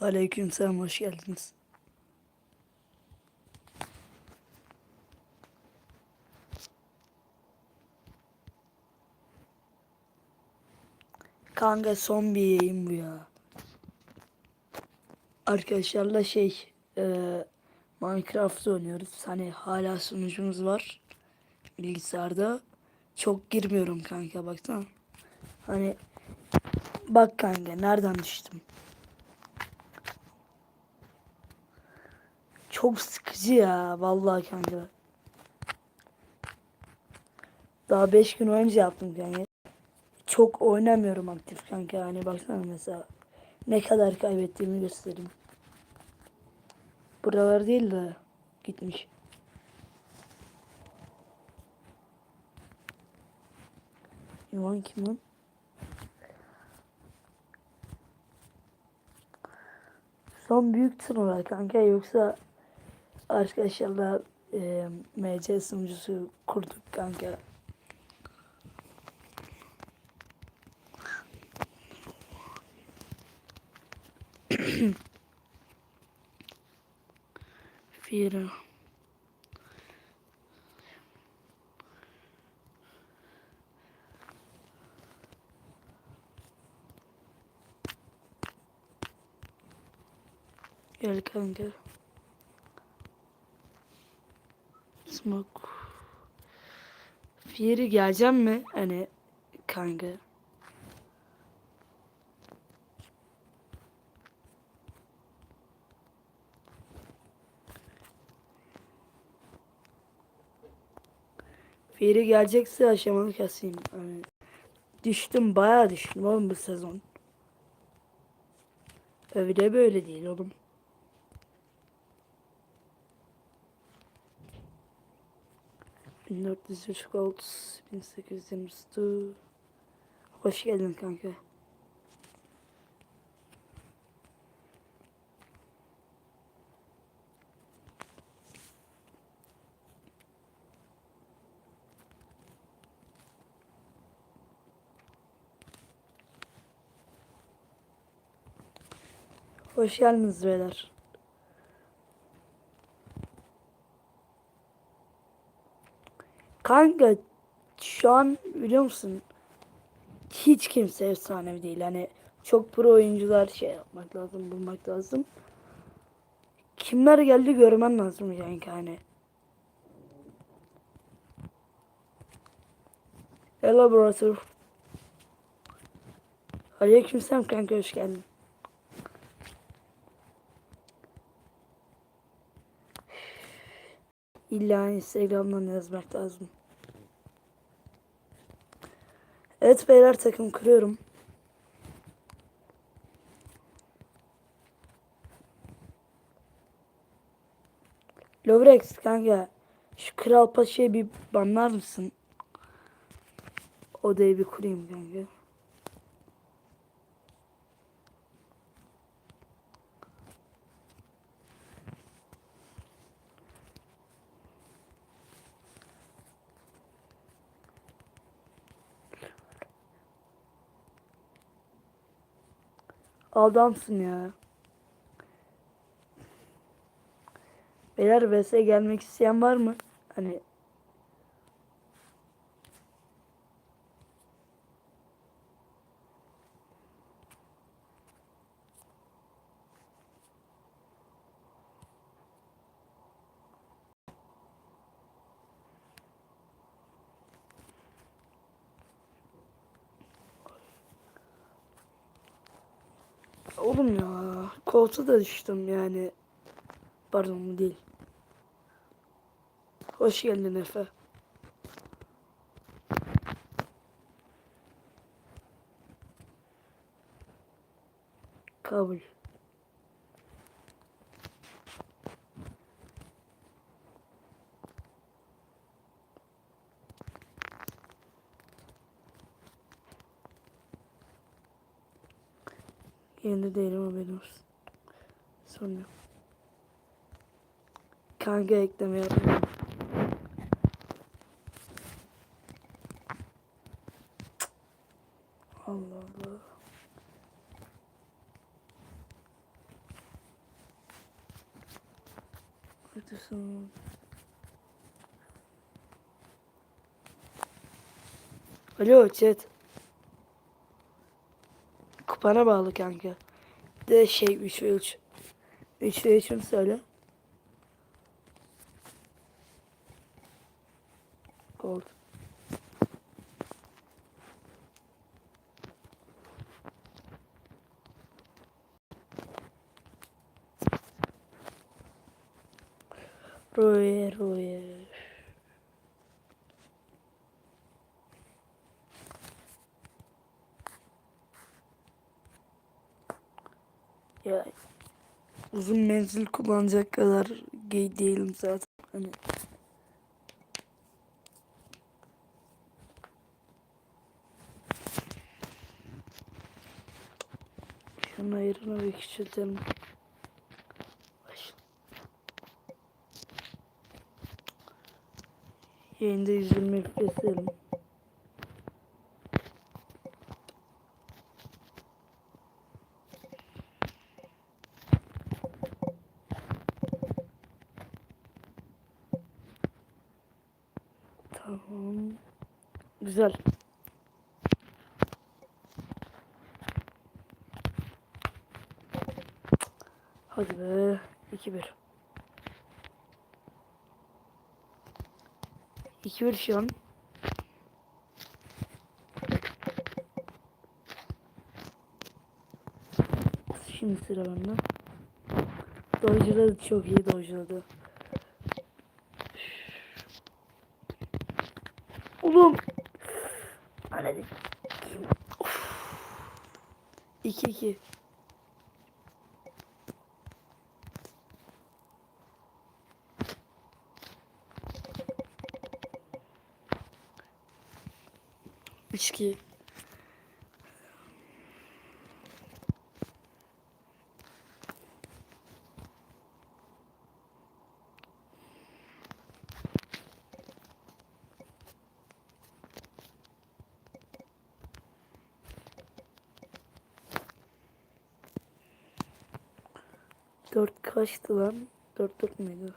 Aleykümselam hoş geldiniz. Kanka son bir yayın bu ya. Arkadaşlarla şey e, Minecraft oynuyoruz. Hani hala sunucumuz var bilgisayarda. Çok girmiyorum kanka baksana. Hani bak kanka nereden düştüm. Çok sıkıcı ya vallahi kanka. Daha 5 gün önce yaptım kanka. Çok oynamıyorum aktif kanka. Hani baksana mesela ne kadar kaybettiğimi göstereyim. Buralar değil de gitmiş. Yuvan kim lan? Son büyük turnuva kanka yoksa arkadaşlarla e, MC sunucusu kurduk kanka. Fira. Gel kanka. Smoke. Fieri geleceğim mi? Hani kanka. Fieri gelecekse aşamalı keseyim. Hani düştüm bayağı düştüm oğlum bu sezon. Öyle böyle değil oğlum. Bin dört yüz üç gold, bin sekiz yüz yirmi stu. Hoş geldin kanka. Hoş geldiniz beyler. Kanka şu an biliyor musun? Hiç kimse efsanevi değil. Hani çok pro oyuncular şey yapmak lazım, bulmak lazım. Kimler geldi görmen lazım yani hani. Hello brother. Aleykümselam kanka hoş geldin. İlla Instagram'dan yazmak lazım. Evet beyler takım kuruyorum. Lovrex kanka şu Kral Paşa'yı bir banlar mısın? Odayı bir kurayım kanka. Adamsın ya. Beyler vs gelmek isteyen var mı? Hani Oğlum koltuğa da düştüm yani. Pardon değil. Hoş geldin Efe. Kabul. Yerinde değilim haberin olsun sonra. Kanka ekleme yapıyorum. Allah Allah. Neredesin? Alo chat. Kupana bağlı kanka. De şey 3 3. 3 ve 3'ünü söyle. Gold. Roye roye. Ya uzun menzil kullanacak kadar gay değilim zaten. Hani şunun ayarını bir küçültelim. Yayında 120 FPS edelim. Tamam. Güzel. Hadi be. 2-1. 2-1 şu an. Şimdi sıra bende. Dojladı çok iyi dojladı. Oğlum. 2-2. İçki. Dört kaçtı lan? Dört dört müydü?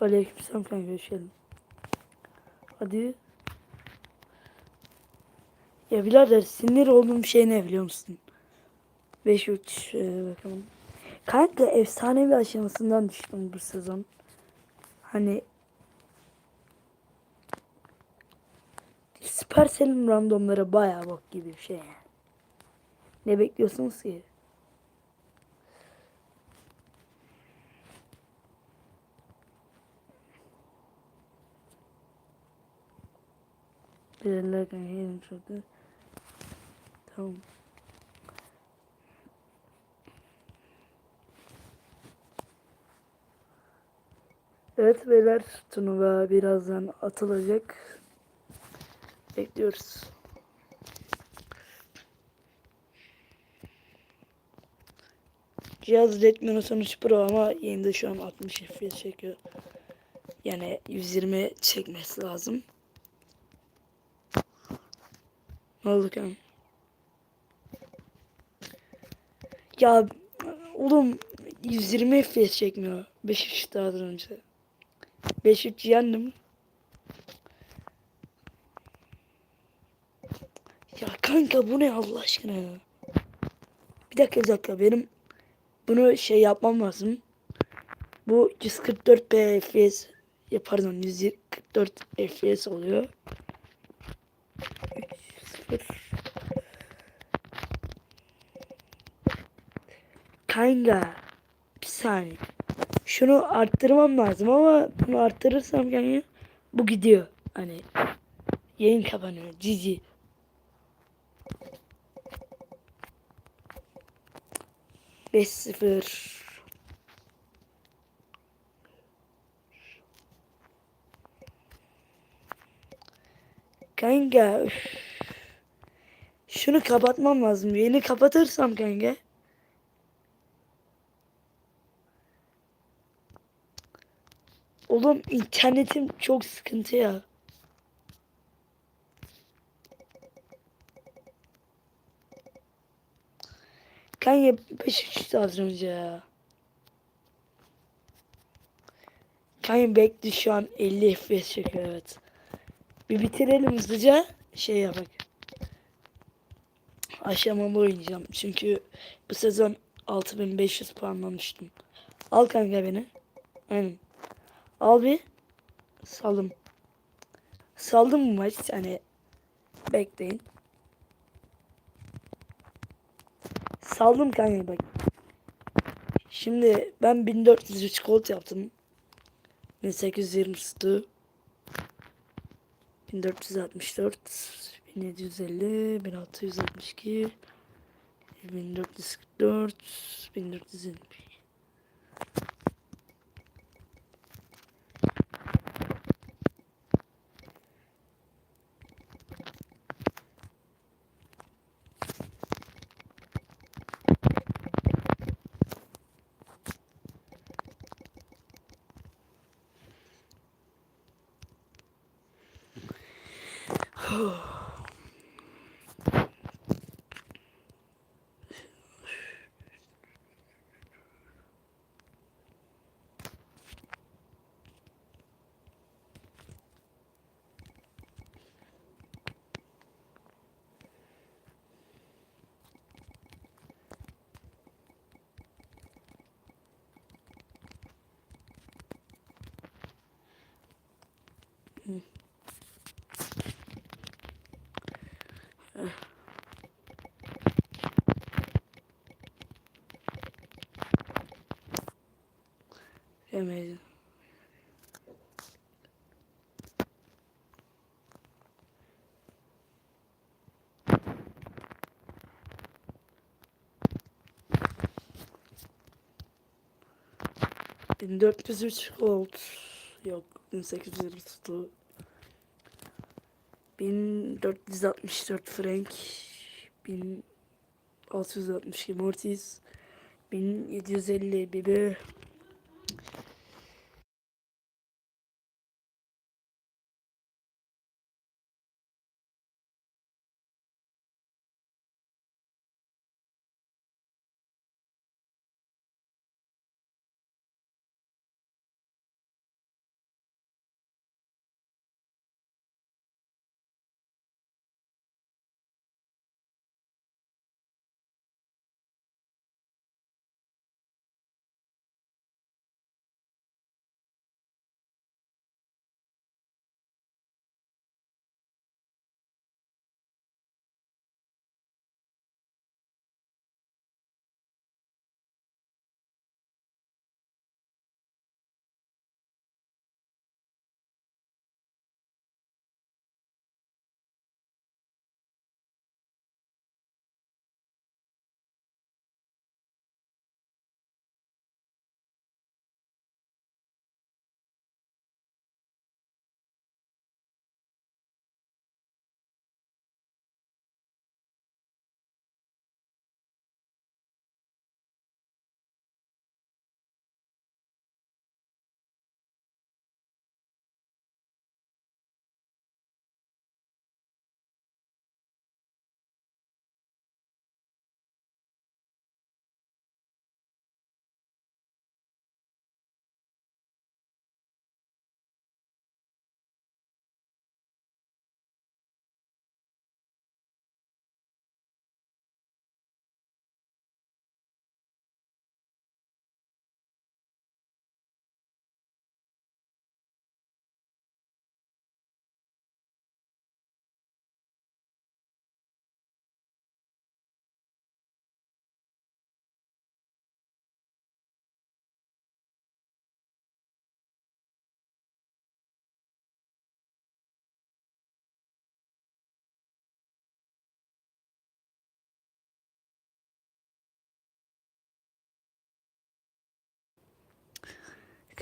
Aleykümselam kanka geldin. Hadi. Ya birader sinir olduğum şey ne biliyor musun? 5 3 bakalım. Kanka efsanevi aşamasından düştüm bu sezon. Hani Supercell'in randomları bayağı bok gibi bir şey. Ne bekliyorsunuz ki? Belirlerken yerim çok Tamam. Evet beyler turnuva birazdan atılacak. Bekliyoruz. Cihaz Redmi Note 13 Pro ama yayında şu an 60 FPS çekiyor. Yani 120 çekmesi lazım. Ne oldu kan? Ya oğlum 120 FPS çekmiyor. 5 daha önce. 5-3 yendim. Ya kanka bu ne Allah aşkına ya. Bir dakika bir dakika benim bunu şey yapmam lazım. Bu 144 FPS ya pardon 144 FPS oluyor. 3 0 Kanka bir saniye. Şunu arttırmam lazım ama bunu arttırırsam yani bu gidiyor. Hani yayın kapanıyor. Cici. Beş sıfır. Kanka. Şunu kapatmam lazım. Yeni kapatırsam kanka. Oğlum internetim çok sıkıntı ya. Kanka 5 3 az önce ya. Kanka bekle şu an 50 FPS çekiyor evet. Bir bitirelim hızlıca şey yapak. Aşamalı oynayacağım çünkü bu sezon 6500 puanlamıştım. Al kanka beni. Aynen. Al bir. Saldım. Saldım mı maç? Yani bekleyin. Saldım kanka bak. Şimdi ben 1403 gold yaptım. 1820 stu. 1464 1750 1662 1444嗯。Yemedim. Bin dört yüz üç gold. Yok. Bin sekiz yüz tuttu. Bin dört yüz altmış dört frank. Bin altı yüz altmış iki mortis. Bin yedi yüz elli bibi.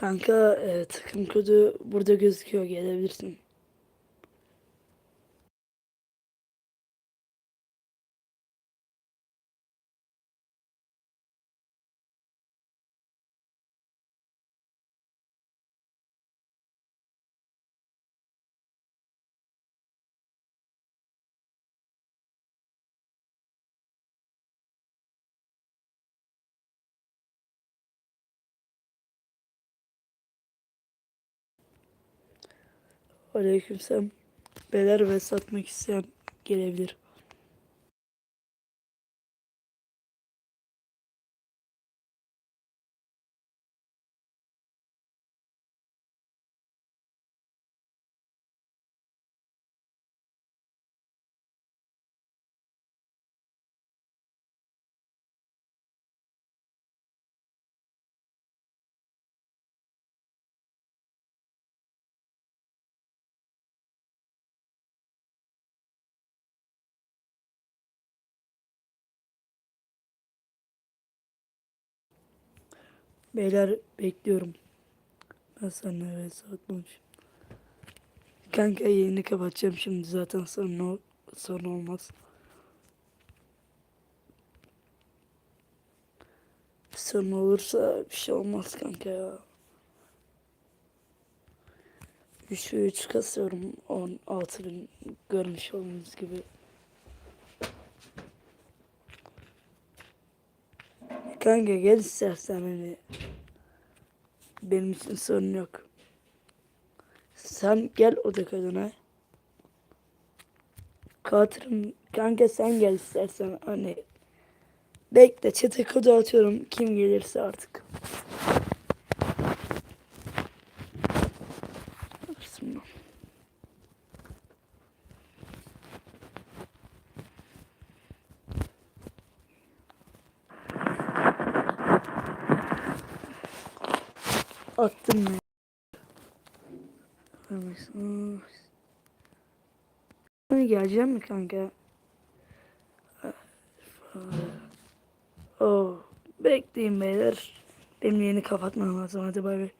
Kanka e, takım kodu burada gözüküyor gelebilirsin. Aleykümselam. Beyler ve satmak isteyen gelebilir. Beyler bekliyorum. Ben sana evet satmamışım. Kanka yayını kapatacağım şimdi zaten sonra sorun olmaz. Sorun olursa bir şey olmaz kanka ya. 3 ve 3 kasıyorum 16 bin görmüş olduğunuz gibi. Kanka gel istersen hani. Benim için sorun yok. Sen gel oda kadına. Katırım kanka sen gel istersen hani. Bekle çete kodu atıyorum kim gelirse artık. Hani geleceğim mi kanka? Oh, bekleyin beyler. Benim yeni kapatmam lazım. Hadi bay bay.